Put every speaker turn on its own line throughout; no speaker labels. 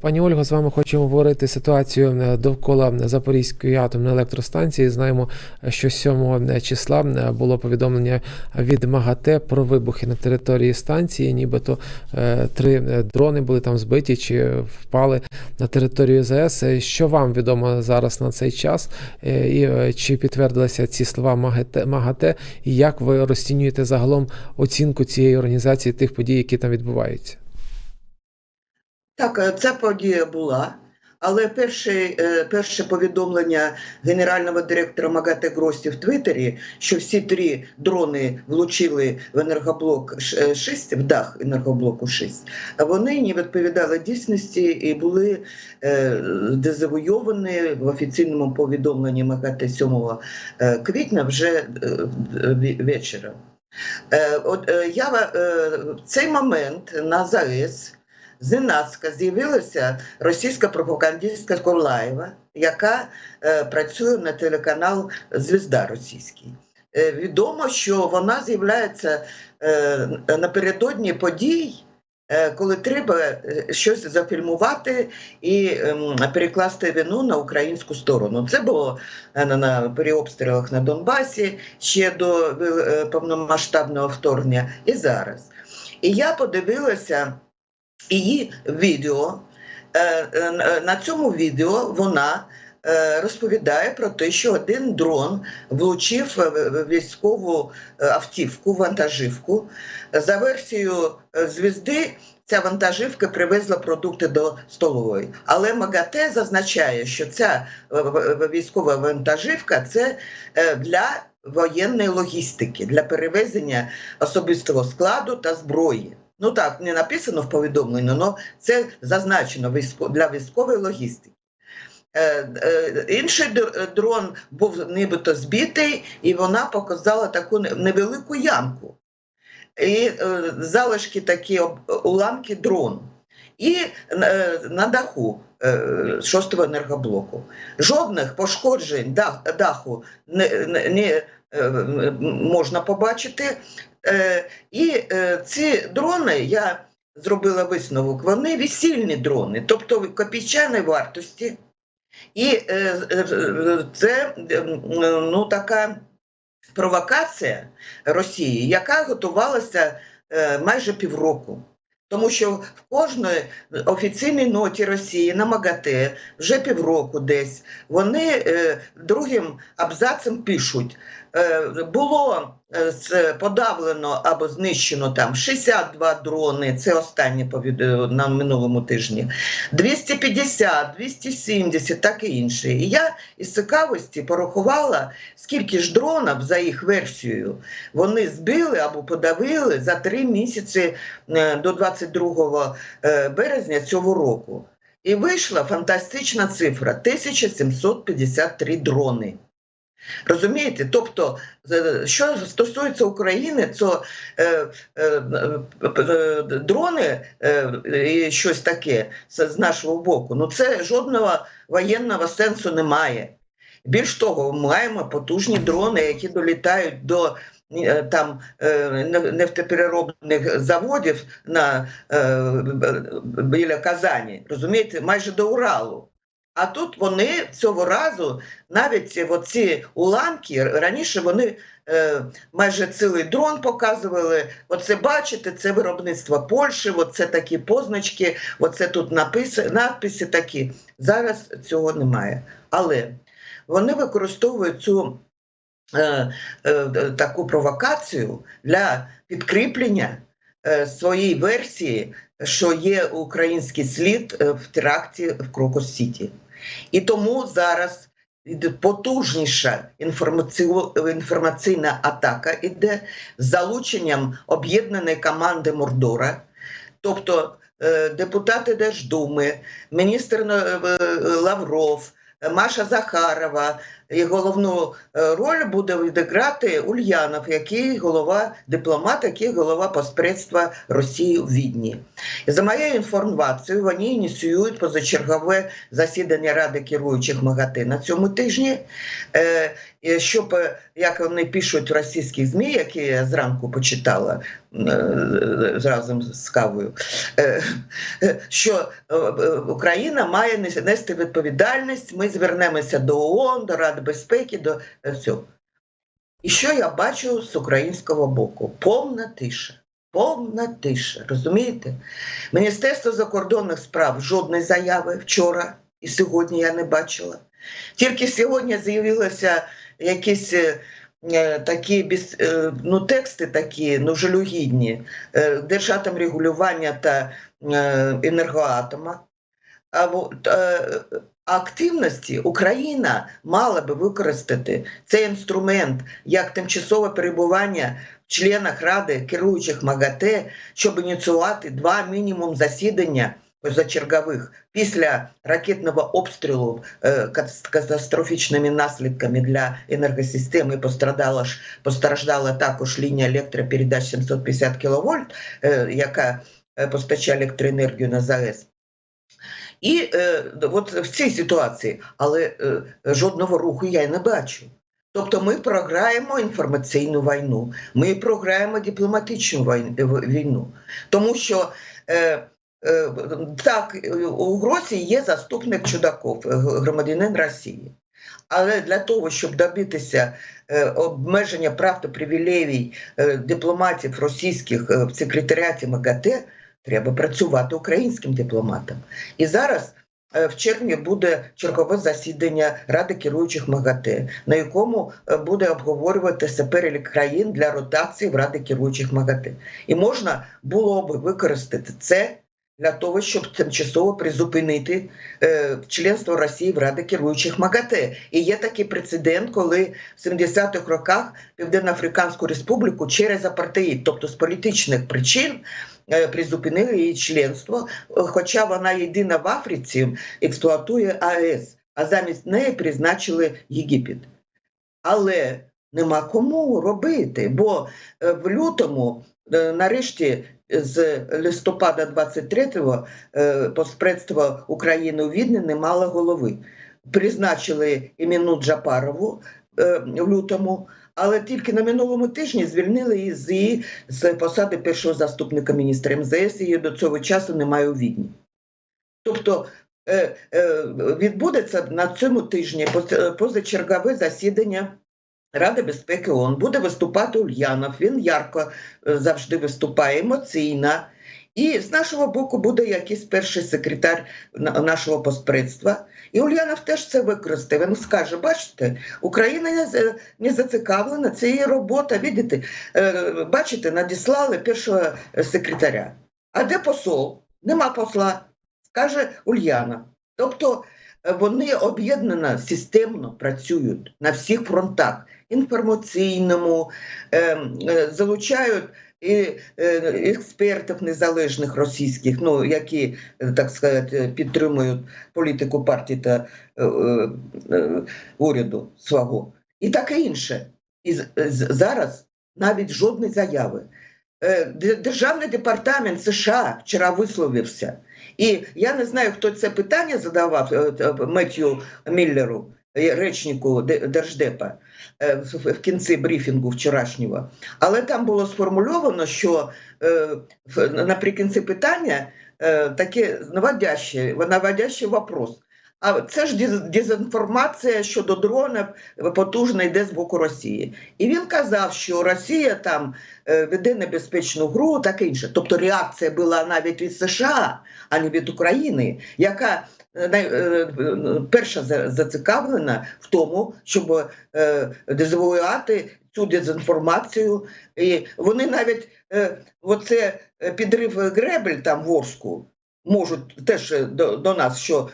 Пані Ольго, з вами хочемо говорити ситуацію е, довкола Запорізької атомної електростанції. Знаємо, що 7 числа е, було повідомлення від МАГАТЕ про вибухи на території станції. Нібито е, три е, дрони були там збиті чи впали на територію. Е, Що вам відомо зараз на цей час? Е, І е, чи підтвердилися ці слова МАГАТЕ? І як ви розцінюєте загалом оцінку цієї організації тих подій, які там відбуваються?
Так, е, ця подія була, але перше, е, перше повідомлення генерального директора МАГАТЕ Грості в Твіттері, що всі три дрони влучили в енергоблок 6, в дах енергоблоку 6, вони не відповідали дійсності і були е, дезавойовані в офіційному повідомленні МАГАТЕ 7 е, квітня вже е, вечора. Е, От е, я е, в цей момент на ЗАЕС зненацька з'явилася російська пропагандистка Корлаєва, яка е, працює на телеканал Звізда Російський. Е, відомо, що вона з'являється е, напередодні подій. е, Коли треба е, щось зафільмувати і ем, перекласти вину на українську сторону, це було е, на, при обстрілах на Донбасі ще до повномасштабного вторгнення, і зараз. І я подивилася її відео. Е, е, На цьому відео вона е, розповідає про те, що один дрон влучив військову автівку, вантажівку. За версією звізди, ця вантажівка привезла продукти до столової. Але МАГАТЕ зазначає, що ця військова вантажівка це для воєнної логістики, для перевезення особистого складу та зброї. Ну так, не написано в повідомленні, але це зазначено для військової логістики. Е, е, Інший дрон був нібито збитий, і вона показала таку невелику ямку. І е, залишки такі уламки дрону. І е, на даху е, шостого енергоблоку. Жодних пошкоджень даху не, е, можна побачити. Е, і е, ці дрони, я зробила висновок, вони весільні дрони, тобто копійчаної вартості. І е, це ну, така провокація Росії, яка готувалася майже півроку. Тому що в кожної офіційній ноті Росії на МАГАТЕ вже півроку десь вони другим абзацем пишуть: було е, подавлено або знищено там 62 дрони, це останнє повід... е, на минулому тижні, 250, 270, так і інше. І я із цікавості порахувала, скільки ж дронів за їх версією вони збили або подавили за три місяці е, до 22 е, березня цього року. І вийшла фантастична цифра 1753 дрони. Розумієте? Тобто, е, що стосується України, то е, е, е, дрони е, і щось таке з нашого боку, ну це жодного воєнного сенсу немає. Більш того, ми маємо потужні дрони, які долітають до е, там е, нефтепереробних заводів на, е, біля Казані, розумієте, майже до Уралу. А тут вони цього разу навіть оці уламки раніше вони е, майже цілий дрон показували. Оце бачите, це виробництво Польщі, оце такі позначки, оце тут написи, надписи такі. Зараз цього немає. Але вони використовують цю е, е, таку провокацію для підкріплення е, своєї версії, що є український слід е, в теракті в Крокус Сіті. І тому зараз потужніша інформаці- інформаційна атака іде з залученням об'єднаної команди Мордора, тобто е, депутати Держдуми, міністр е, е, Лавров, Маша Захарова. І головну е, роль буде відіграти Ульянов, який голова дипломат, який голова поспредства Росії у Відні. За моєю інформацією, вони ініціюють позачергове засідання Ради керуючих МАГАТЕ на цьому тижні, е, щоб, е, як вони пишуть в російських ЗМІ, які я зранку почитала, разом з кавою, що Україна має нести відповідальність. Ми звернемося до ООН, до Ради безпеки, до е, всього. І що я бачу з українського боку? Повна тиша. Повна тиша. Розумієте? Міністерство закордонних справ жодної заяви вчора і сьогодні я не бачила. Тільки сьогодні з'явилися якісь е, е, такі е, ну, тексти такі, ну, жалюгідні, е, Держатом регулювання та е, енергоатома. А е, активності Україна мала би використати цей інструмент як тимчасове перебування в членах Ради керуючих МАГАТЕ, щоб ініціювати два мінімум засідання позачергових після ракетного обстрілу е, катастрофічними наслідками для енергосистеми пострадала ж постраждала також лінія електропередач 750 кВт, е, яка е, постачає електроенергію на ЗАЕС. І е, от в цій ситуації, але е, жодного руху я й не бачу. Тобто ми програємо інформаційну війну, ми програємо дипломатичну війну, тому що е, е, так у Гросії є заступник Чудаков, е, громадянин Росії. Але для того, щоб добитися е, обмеження прав та привілеїв е, дипломатів російських е, в секретаріаті МАГАТЕ, треба працювати українським дипломатам. І зараз е, в червні буде чергове засідання Ради керуючих МАГАТЕ, на якому е, буде обговорюватися перелік країн для ротації в Ради керуючих МАГАТЕ. І можна було би використати це для того, щоб тимчасово призупинити е, членство Росії в Раді керуючих МАГАТЕ. І є такий прецедент, коли в 70-х роках Південно-Африканську Республіку через апартеїд, тобто з політичних причин, призупинили її членство, хоча вона єдина в Африці експлуатує АЕС, а замість неї призначили Єгипет. Але нема кому робити, бо е, в лютому, е, нарешті, з листопада 23-го е, Постпредство України у Відні не мало голови. Призначили Іміну Джапарову в лютому, але тільки на минулому тижні звільнили її з посади першого заступника міністра МЗС. Її до цього часу немає у Відні. Тобто е, е, відбудеться на цьому тижні поз- позачергове засідання Ради безпеки ООН. Буде виступати Ульянов. Він ярко е, завжди виступає емоційно. І з нашого боку буде якийсь перший секретар нашого постпредства. І Ульянов теж це використає. Він скаже: бачите, Україна не, зацікавлена, це її робота. Видите, е, бачите, надіслали першого е, секретаря. А де посол? Нема посла, скаже Ульянов. Тобто е, вони об'єднано системно працюють на всіх фронтах інформаційному, е, е, залучають е, експертів незалежних російських, ну які е, так сказати підтримують політику партії та уряду свого, і таке інше. І зараз навіть жодної заяви. Державний департамент США вчора висловився. І я не знаю, хто це питання задавав е, Міллеру, речнику Де- Держдепа, е, в кінці брифінгу вчорашнього. Але там було сформульовано, що е, наприкінці питання е, таке наводяще, наводящий вопрос. А це ж дезінформація щодо дронів потужна йде з боку Росії. І він казав, що Росія там е, веде небезпечну гру, таке інше. Тобто реакція була навіть від США, а не від України, яка е, е, перша зацікавлена в тому, щоб е, цю дезінформацію. І вони навіть оце підрив гребель там в Орску можуть теж до, до нас, що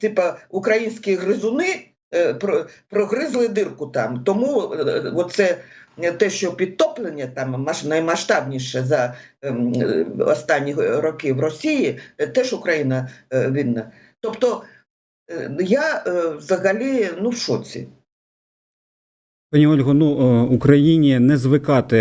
типа українські гризуни е, прогризли дирку там. Тому е, оце те, що підтоплення там наймасштабніше за ем, останні роки в Росії, е, теж Україна винна. Тобто я взагалі ну в шоці.
Пані Ольго, ну е, Україні не звикати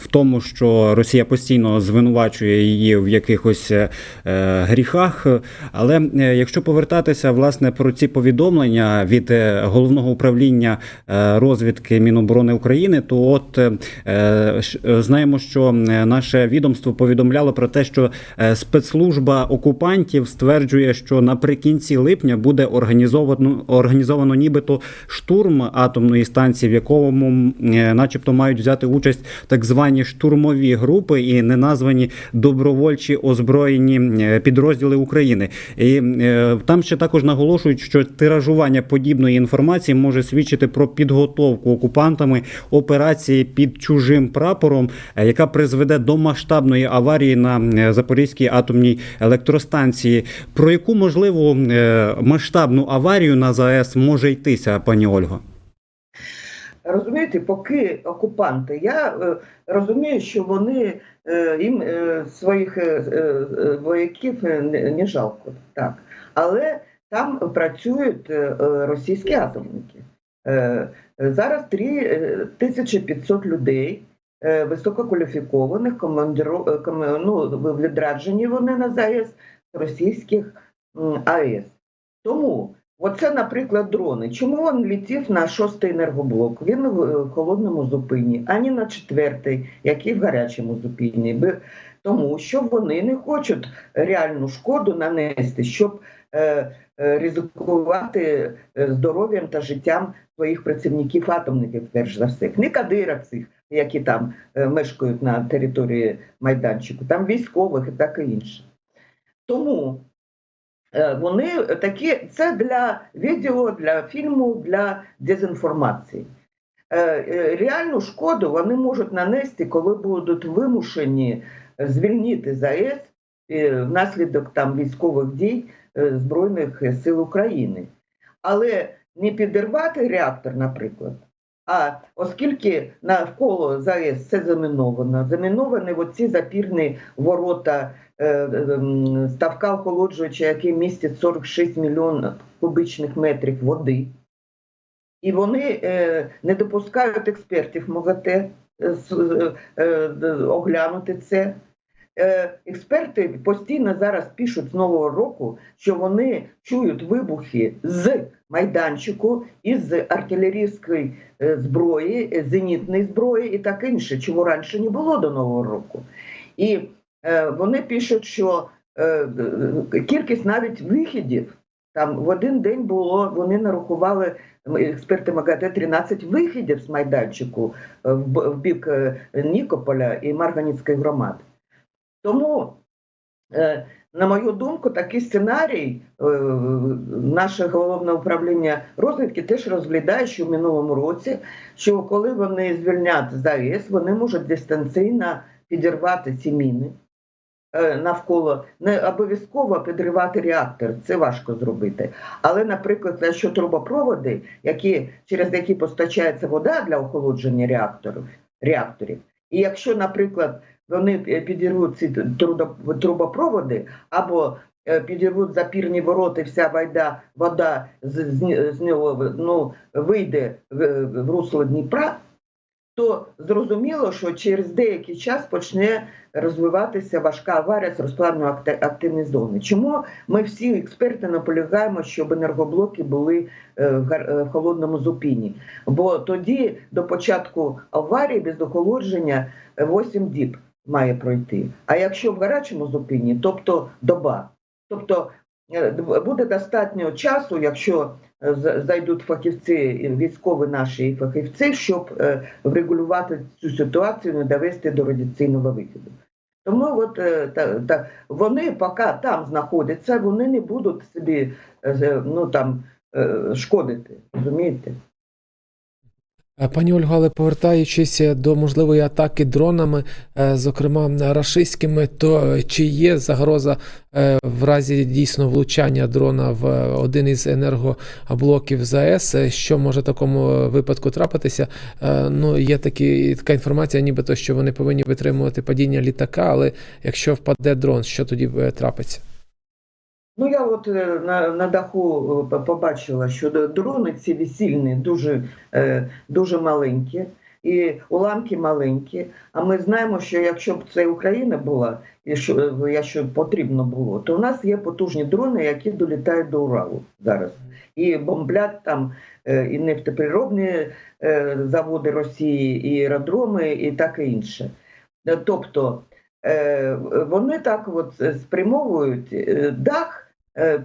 в тому, що Росія постійно звинувачує її в якихось е, е, гріхах. Але якщо повертатися власне про ці повідомлення від головного управління розвідки Міноборони України, то от знаємо, що наше відомство повідомляло про те, що спецслужба окупантів стверджує, що наприкінці липня буде організовано організовано нібито штурм атомної станції, в якому, е, начебто, мають взяти участь так звані штурмові групи і неназвані добровольчі озброєні е, підрозділи України. І е, там ще також наголошують, що тиражування подібної інформації може свідчити про підготовку окупантами операції під чужим прапором, яка призведе до масштабної аварії на Запорізькій атомній електростанції. Про яку можливу масштабну аварію на ЗАЕС може йтися, пані Ольго?
Розумієте, поки окупанти, я е, розумію, що вони е, їм е, своїх вояків не, жалко, так. Але там працюють російські атомники. Зараз 3500 людей висококваліфікованих, командиро, е, ну, відраджені вони на ЗАЕС російських АЕС. Тому Оце, наприклад, дрони. Чому він летів на шостий енергоблок? Він в е, холодному зупині, а не на четвертий, який в гарячому зупині. Тому що вони не хочуть реальну шкоду нанести, щоб е, е, ризикувати здоров'ям та життям своїх працівників атомників, перш за все, не кадировців, які там мешкають на території майданчику, там військових і таке інше. Тому Вони такі, це для відео, для фільму, для дезінформації. Е, е, Реальну шкоду вони можуть нанести, коли будуть вимушені звільнити ЗАЕС е, внаслідок там військових дій е, Збройних сил України. Але не підірвати реактор, наприклад. А оскільки навколо ЗАЕС все заміновано, заміновані оці запірні ворота е, ставка охолоджуюча, який містить 46 мільйонів кубичних метрів води. І вони е, не допускають експертів МОГАТЕ е, е, е, оглянути це. Е, експерти постійно зараз пишуть з нового року, що вони чують вибухи з майданчику із артилерійської е, зброї, е, зенітної зброї і так інше, чого раніше не було до нового року. І е, вони пишуть, що е, е, кількість навіть вихідів там в один день було, вони нарахували експерти МАГАТЕ 13 вихідів з майданчику е, в, бік е, Нікополя і Марганіцької громади. Тому, е, на мою думку, такий сценарій е, наше головне управління розвідки теж розглядає, що в минулому році, що коли вони звільнять ЗАЕС, вони можуть дистанційно підірвати ці міни е, навколо. Не обов'язково підривати реактор, це важко зробити. Але, наприклад, якщо трубопроводи, які, через які постачається вода для охолодження реакторів, реакторів, і якщо, наприклад, вони е, підірвуть ці трубопроводи або е, підірвуть запірні вороти, вся вода, вода з, з, з нього ну, вийде в, в русло Дніпра, то зрозуміло, що через деякий час почне розвиватися важка аварія з розплавної акти- активної зони. Чому ми всі експерти наполягаємо, щоб енергоблоки були е, в е, холодному зупині? Бо тоді до початку аварії без охолодження е, 8 діб має пройти. А якщо в гарячому зупині, тобто доба. Тобто е, буде достатньо часу, якщо е, зайдуть фахівці, військові наші фахівці, щоб е, врегулювати цю ситуацію, не довести до радіаційного виходу. Тому от, е, та, та, вони поки там знаходяться, вони не будуть собі е, ну, там, е, шкодити, розумієте?
Е, Пані Ольго, але повертаючись до можливої атаки дронами, е, зокрема рашистськими, то е, чи є загроза е, в разі дійсно влучання дрона в е, один із енергоблоків ЗАЕС? Е, Що може в такому випадку трапитися? Е, Ну, є такі, така інформація, нібито що вони повинні витримувати падіння літака, але якщо впаде дрон, що тоді е, трапиться?
Ну, я от е, на, на даху е, побачила, що дрони ці весільні дуже, е, дуже маленькі, і уламки маленькі. А ми знаємо, що якщо б це Україна була, і що, якщо потрібно було, то у нас є потужні дрони, які долітають до Уралу зараз. І бомблять там і нефтеприробні заводи Росії, і аеродроми, і таке інше. Тобто вони так от спрямовують дах,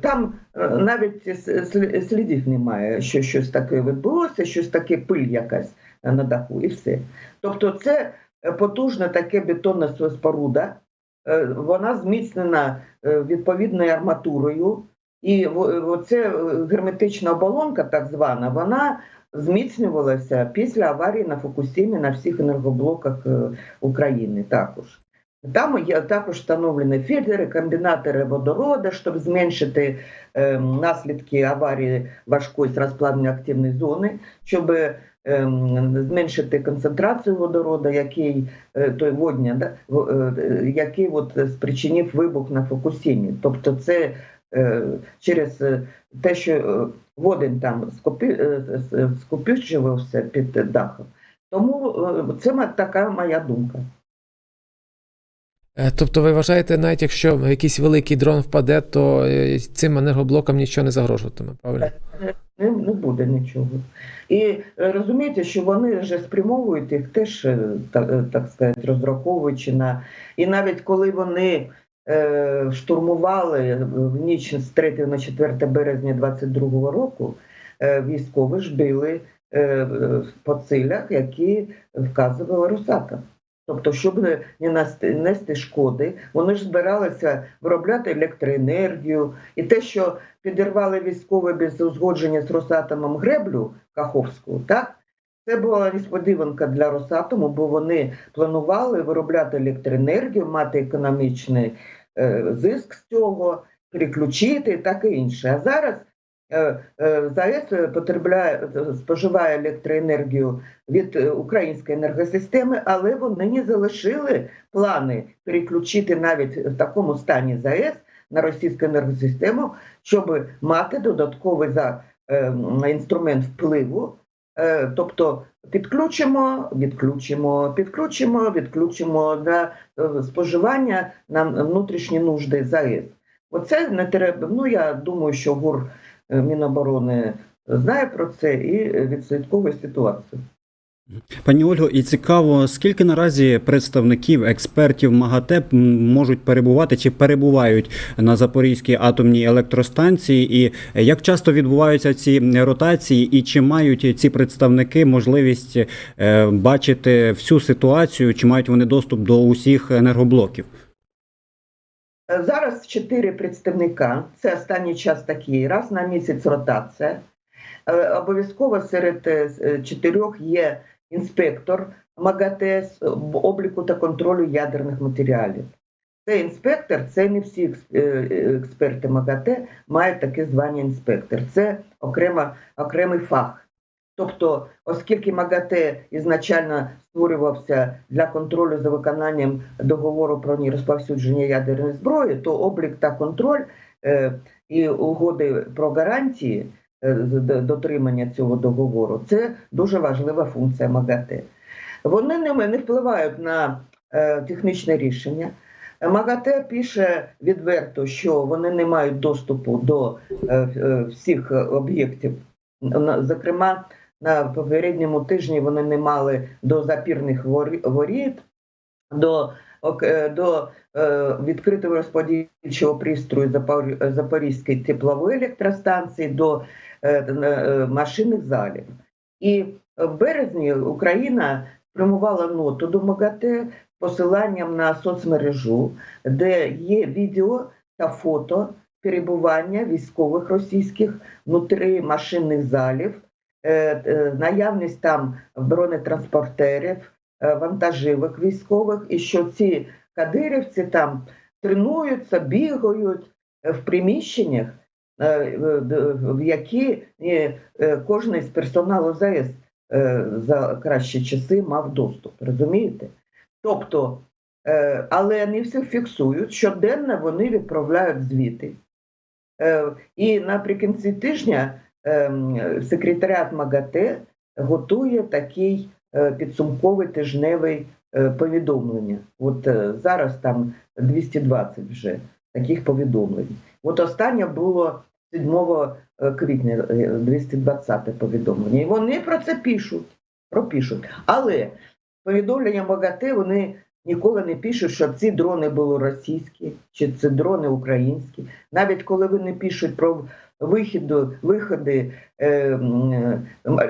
там е, навіть слідів немає, що щось таке відбулося, щось таке пиль якась на даху, і все. Тобто, це е, потужна таке бетонна споруда, е, вона зміцнена е, відповідною арматурою, і оце е, герметична оболонка, так звана, вона зміцнювалася після аварії на Фукусімі на всіх енергоблоках е, України також. Там є також встановлені фільтри, комбінатори водорода, щоб зменшити е, наслідки аварії важкої розплавної активної зони, щоб е, зменшити концентрацію водорода, який е, той водня, да, в- е, який от спричинив вибух на Фукусімі. Тобто, це е, через е, те, що е, водень там скопи, е, с- під дахом. Тому е, це така моя думка.
Е, Тобто ви вважаєте, навіть якщо якийсь великий дрон впаде, то е, цим енергоблокам нічого не загрожуватиме, правильно?
не, не буде нічого. І е, розумієте, що вони вже спрямовують їх теж, так, так сказати, розраховуючи на. І навіть коли вони е, штурмували в ніч з 3 на 4 березня 22 року, е, військові ж били е, по цілях, які вказували Росатом. Тобто, щоб не не нести шкоди, вони ж збиралися виробляти електроенергію, і те, що підірвали військові без узгодження з Росатомом греблю Каховську, так? Це була несподіванка для Росатому, бо вони планували виробляти електроенергію, мати економічний е, зиск з цього, переключити і таке інше. А зараз ЗАЕС потребляє, споживає електроенергію від е, української енергосистеми, але вони залишили плани переключити навіть в такому стані ЗАЕС на російську енергосистему, щоб мати додатковий за, е, інструмент впливу. Е, тобто підключимо, відключимо, підключимо, відключимо е, споживання на внутрішні нужди ЗАЕС. Оце не треба. Ну я думаю, що ГУР е, Міноборони знає про це і відслідковує ситуацію.
Пані Ольго, і цікаво, скільки наразі представників, експертів МАГАТЕ можуть перебувати чи перебувають на Запорізькій атомній електростанції, і як часто відбуваються ці ротації, і чи мають ці представники можливість е, бачити всю ситуацію, чи мають вони доступ до усіх енергоблоків?
Зараз чотири представника. Це останній час такий, раз на місяць ротація. Е, Обов'язково серед е, е, чотирьох є інспектор МАГАТЕ з обліку та контролю ядерних матеріалів. Це інспектор, це не всі екс- експерти МАГАТЕ мають таке звання інспектор. Це окрема, окремий фах. Тобто, оскільки МАГАТЕ ізначально створювався для контролю за виконанням договору про нерозповсюдження ядерної зброї, то облік та контроль е, і угоди про гарантії е, дотримання цього договору це дуже важлива функція МАГАТЕ. Вони не, не впливають на е, технічне рішення. МАГАТЕ пише відверто, що вони не мають доступу до е, е, всіх об'єктів. Зокрема, на попередньому тижні вони не мали до запірних ворі- воріт, до, е, до е, відкритого розподільчого пристрою Запор- Запорізької теплової електростанції, до е, машинних залів. І в березні Україна спрямувала ноту до МАГАТЕ посиланням на соцмережу, де є відео та фото перебування військових російських внутрі машинних залів, наявність там бронетранспортерів, е, вантажівок військових, і що ці кадирівці там тренуються, бігають е, в приміщеннях, е, в- які е, е, кожен з персоналу ЗАЕС е, за кращі часи мав доступ. Розумієте? Тобто, е, але не всі фіксують, щоденно вони відправляють звіти. Е, І наприкінці тижня секретаріат МАГАТЕ готує такий е, підсумковий тижневий е, повідомлення. От е, зараз там 220 вже таких повідомлень. От останнє було 7 е, квітня, е, 220 повідомлення. І вони про це пишуть. Пропишуть. Але повідомлення МАГАТЕ вони ніколи не пишуть, що ці дрони були російські, чи це дрони українські. Навіть коли вони пишуть про вихіду, виходи е, е,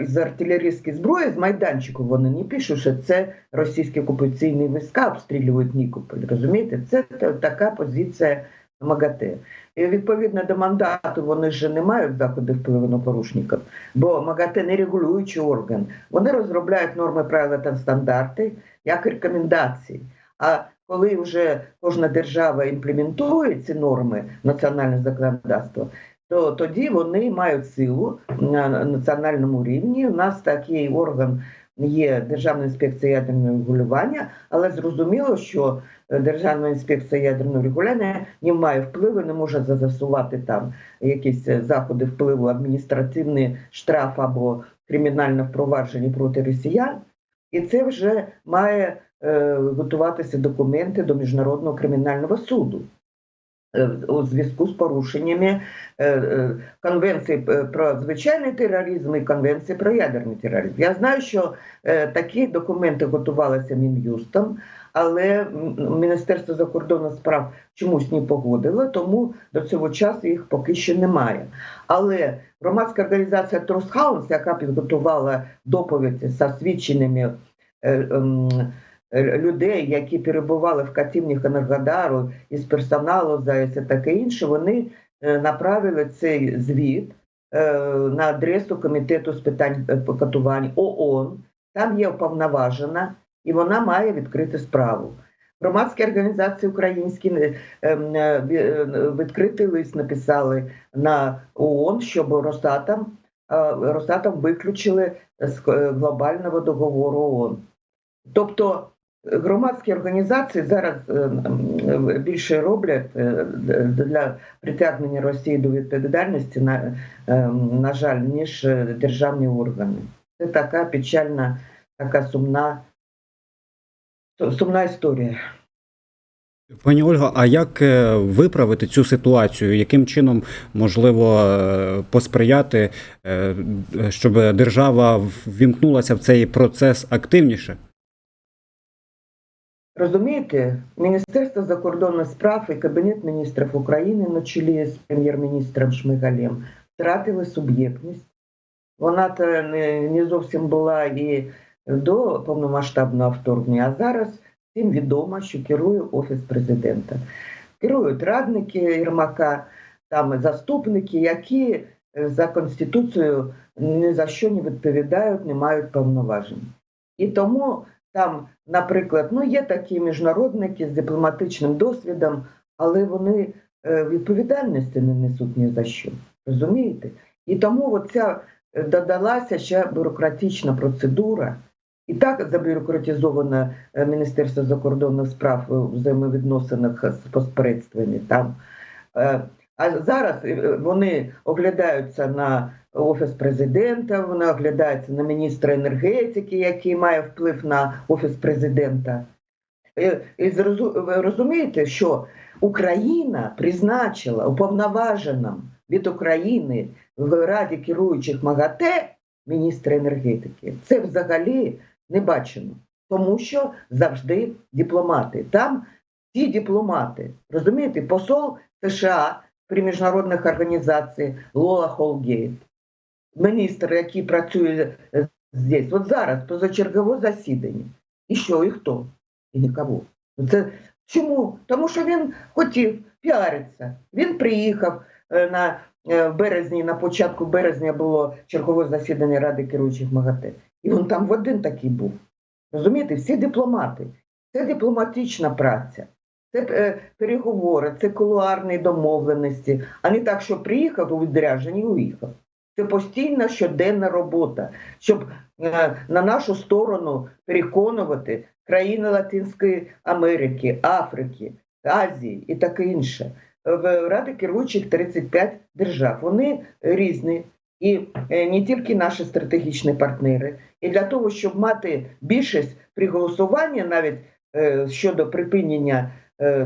з артилерійської зброї з майданчику, вони не пишуть, що це російські окупаційні війська обстрілюють Нікополь. Розумієте, це така позиція МАГАТЕ. І відповідно до мандату вони ж не мають заходи впливу на порушників, бо МАГАТЕ не регулюючий орган. Вони розробляють норми правила та стандарти як рекомендації. А коли вже кожна держава імплементує ці норми національне законодавство, то тоді вони мають силу на національному рівні. У нас такий орган є Державна інспекція ядерного регулювання, але зрозуміло, що е, Державна інспекція ядерного регулювання не має впливу, не може застосувати там якісь е, заходи впливу, адміністративний штраф або кримінальне впровадження проти росіян. І це вже має е, готуватися документи до міжнародного кримінального суду у зв'язку з порушеннями е, е, конвенції е, про звичайний тероризм і конвенції про ядерний тероризм. Я знаю, що е, такі документи готувалися Мін'юстом, але Міністерство закордонних справ чомусь не погодило, тому до цього часу їх поки що немає. Але громадська організація Трусхаунс, яка підготувала доповідь за свідченнями е, ем, е, людей, які перебували в катівнях Енергодару із персоналу здається, таке інше, вони е, направили цей звіт е, на адресу комітету з питань е, катувань ООН. Там є уповноважена, і вона має відкрити справу. Громадські організації українські е, ем, е, е, відкритий лист написали на ООН, щоб Росатом, е, Росатом виключили з е, глобального договору ООН. Тобто е, громадські організації зараз е, більше роблять е, для притягнення Росії до відповідальності, на, е, на жаль, ніж е, державні органи. Це така печальна, така сумна, сумна історія.
Пані Ольго, а як е, виправити цю ситуацію? Яким чином можливо е, посприяти, е, щоб держава ввімкнулася в цей процес активніше?
Розумієте, Міністерство закордонних справ і Кабінет міністрів України на чолі з прем'єр-міністром Шмигалем втратили суб'єктність. Вона то не, зовсім була і до повномасштабного вторгнення, а зараз всім відомо, що керує Офіс президента. Керують радники Єрмака, там заступники, які е, за Конституцією ні за що не відповідають, не мають повноважень. І тому там, наприклад, ну є такі міжнародники з дипломатичним досвідом, але вони е, відповідальності не несуть ні за що. Розумієте? І тому оця е, додалася ще бюрократична процедура. І так забюрократизоване е, Міністерство закордонних справ у взаємовідносинах з посередствами там. А зараз е, вони оглядаються на офіс президента, вони оглядаються на міністра енергетики, який має вплив на офіс президента. Е, І ви розумієте, що Україна призначила уповноваженим від України в Раді керуючих МАГАТЕ міністра енергетики. Це взагалі не бачено, тому що завжди дипломати. Там ті дипломати, розумієте, посол США при міжнародних організаціях Лола Холгейт, міністр, який працює е, здесь, от зараз позачергове засідання. І що, і хто? І нікого. Це чому? Тому що він хотів піаритися. Він приїхав е, на е, березні, на початку березня було чергове засідання Ради керуючих МАГАТЕ. І він там в один такий був. Розумієте, всі дипломати. Це дипломатична праця, це е, переговори, це кулуарні домовленості, а не так, що приїхав у відрядження і уїхав. Це постійна щоденна робота, щоб е, на нашу сторону переконувати країни Латинської Америки, Африки, Азії і таке інше. в Раді керуючих 35 держав. Вони різні. І е, не тільки наші стратегічні партнери. І для того, щоб мати більшість при голосуванні, навіть щодо припинення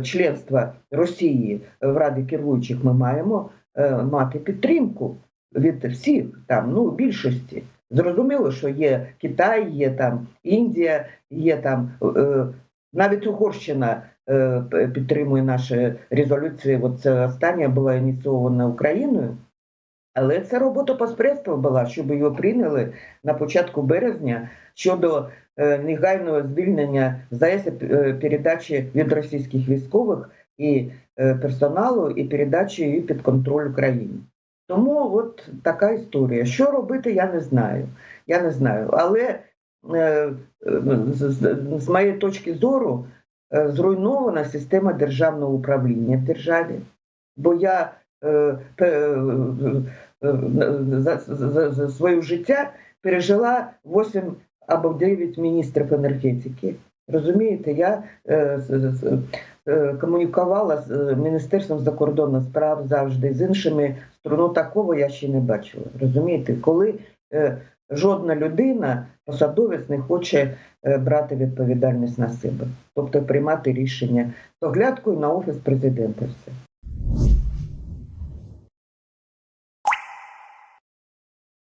членства Росії в Раді керуючих, ми маємо е, мати підтримку від всіх там, ну більшості. Зрозуміло, що є Китай, є там Індія, є там е, навіть Угорщина е, підтримує наші резолюції. От це остання була ініційована Україною. Але це робота посередства була, щоб його прийняли на початку березня щодо е, негайного звільнення ЗАЕС передачі від російських військових і е, персоналу, і передачі її під контроль України. Тому от така історія. Що робити, я не знаю. Я не знаю. Але е, з, моєї точки зору зруйнована система державного управління в державі. Бо я за, за, за своє життя пережила 8 або 9 міністрів енергетики. Розумієте, я е, е, комунікувала з е, Міністерством закордонних справ завжди, з іншими сторону такого я ще не бачила. Розумієте, коли е, жодна людина, посадовець не хоче е, брати відповідальність на себе, тобто приймати рішення з оглядкою на офіс президента. Все.